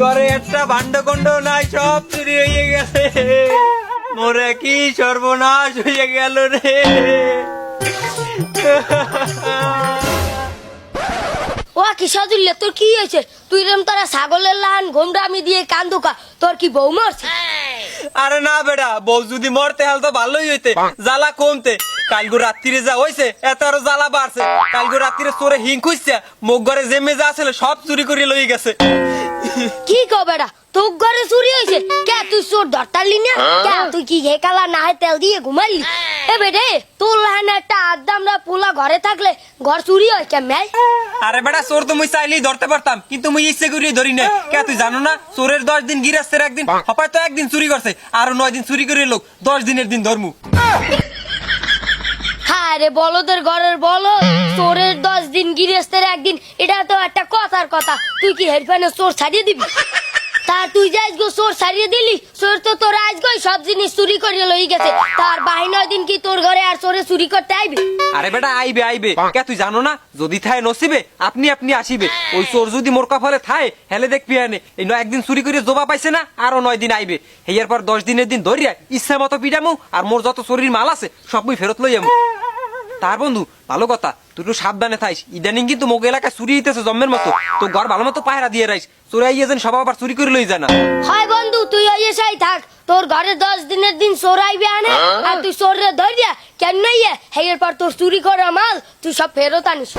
ঘরে একটা ভান্ডকণ্ড নাই সব চুরি হয়ে গেছে। মোরে কি সর্বনাশ হয়ে গেল রে। ও কি সাজুল্লে তোর কি হয়েছে? তুই রেম তোরা ছাগলের লাহান ঘোমরা আমি দিয়ে কান্দুকা তোর কি বউ মরছে? আরে না বেটা বউ যদি মরতে হাল তো ভালোই হইতে জ্বালা কমতে। কালগু রাত্রিরে যা হইছে এত আরও জ্বালা বাড়ছে। কালগু রাত্রিরে চোরে হিং খুঁজছে মুখ ঘরে যে মেজা আছিল সব চুরি করে লই গেছে। কি কো বেটা তোর ঘরে চুরি হয়েছে কে তুই চোর ধরতালি না? কে তুই কি ঘে কালা না হয় তেল দিয়ে ঘুমাইলি? এ বেটে তোর লাহান একটা আদামরা পোলা ঘরে থাকলে ঘর চুরি হয় কেমন আরে বেটা চোর তো মুই চাইলেই ধরতে পারতাম কিন্তু মুই ইচ্ছে করিয়ে ধরি না কে তুই জানো না চোরের দশ দিন গিরাস্তের একদিন হপায় তো একদিন চুরি করছে আরও নয় দিন চুরি করে লোক দশ দিনের দিন ধর্মু। হ্যাঁ রে বলদের ঘরের বলো। চোরের দশ দিন গিরেস্তের একদিন, এটা তো একটা কথার কথা। তুই কি হেডফোনে চোর ছাড়িয়ে দিবি? তা তুই যে আজকে চোর ছাড়িয়ে দিলি, চোর তো তোর আজকে সব জিনিস চুরি করে লই গেছে। তার বাহিনী দিন কি তোর ঘরে আর চোরে চুরি করতে আইবি? আরে বেটা, আইবে আইবে। কে তুই জানো না, যদি থায় নসিবে, আপনি আপনি আসিবে। ওই চোর যদি মোর কপালে থায়, হেলে দেখবি আনে এই নয় একদিন চুরি করে জোবা পাইছে না, আরও নয় দিন আইবে। হেয়ার পর দশ দিনের দিন ধরিয়া ইচ্ছা মতো পিডামু আর মোর যত চুরির মাল আছে, সবই ফেরত লই আমু তার বন্ধু, ভালো কথা, তুই একটু সাবধানে থাইস ইদানিং কিন্তু মোগ এলাকায় চুরি হইতেছে জন্মের মতো। তো ঘর ভালো মতো পায়রা দিয়ে রাইস চোরাই যেন সব আবার চুরি করে লই যায় না। হয় বন্ধু, তুই ওই থাক। তোর ঘরে দশ দিনের দিন চোর আইবে আনে। আর তুই চোর ধরিয়া কেন ইয়ে? হেয়ের পর তোর চুরি করা মাল, তুই সব ফেরত আনিস।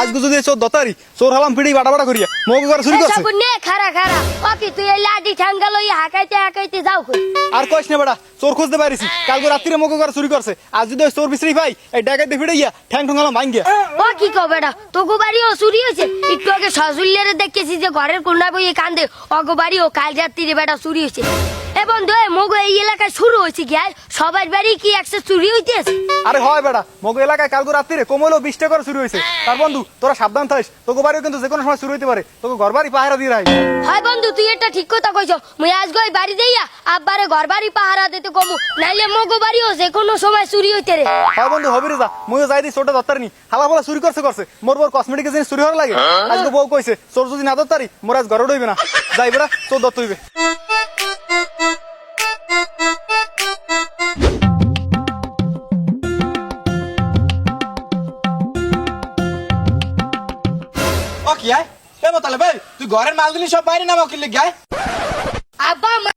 আজকে যদি চোর দতারি চোর হলাম পিড়ি বাটা বাটা করিয়া মগ করে চুরি করছে। এসব নে খারা খারা। ওকে তুই এই লাঠি ঠাঙ্গা লই হাকাইতে হাকাইতে যাও কই? আর কইস না বেটা চোর খুঁজতে পারিস কালকে রাত্রিরে মগ করে চুরি করছে। আজ যদি চোর বিশ্রী পাই এই ডাকাইতে ফিরে গিয়া ঠ্যাং ঠং হলাম ভাঙ্গিয়া। ও কি কো বেটা তোগো বাড়িও চুরি হয়েছে? একটু আগে সজুল্লারে দেখেছি যে ঘরের কোনা বইয়ে কান্দে অগো বাড়িও কাল রাত্রিরে বেটা চুরি হয়েছে। এ বন্ধু এ মগো এই এলাকায় শুরু হয়েছে কি সবার বাড়ি কি একসে চুরি হইতেছে? আরে হয় বেটা মগ এলাকায় কালকে রাত্রিরে কমলো বিশ টাকা করে চুরি হয়েছে তার বন্ধু তোরা সাবধান থাকিস তোকে বাড়িও কিন্তু যে কোনো সময় শুরু হইতে পারে। তোকে ঘর বাড়ি পাহারা দিয়ে রাখ। হয় বন্ধু তুই এটা ঠিক কথা কইছ। মুই আজ গই বাড়ি দেইয়া আব্বারে ঘর বাড়ি পাহারা দিতে কমু নাইলে মগো বাড়িও যে কোনো সময় চুরি হইতে রে। হয় বন্ধু হবি রে যা মুইও যাই দিই চোরটা দত্তারি নি হালা ফালা চুরি করছে করছে মোর বোর কসমেটিক জিনিস চুরি হওয়ার লাগে। আজকে বউ কইছে চোর যদি না দত্তারি মোর আজ ঘরে উঠইবে না। যাই বেড়া চোর দত্ত হইবে। ও কি আয় এ মোতালে ভাই, তুই ঘরের মাল দিলি সব বাইরে নামাও কিনলে গায় আব্বা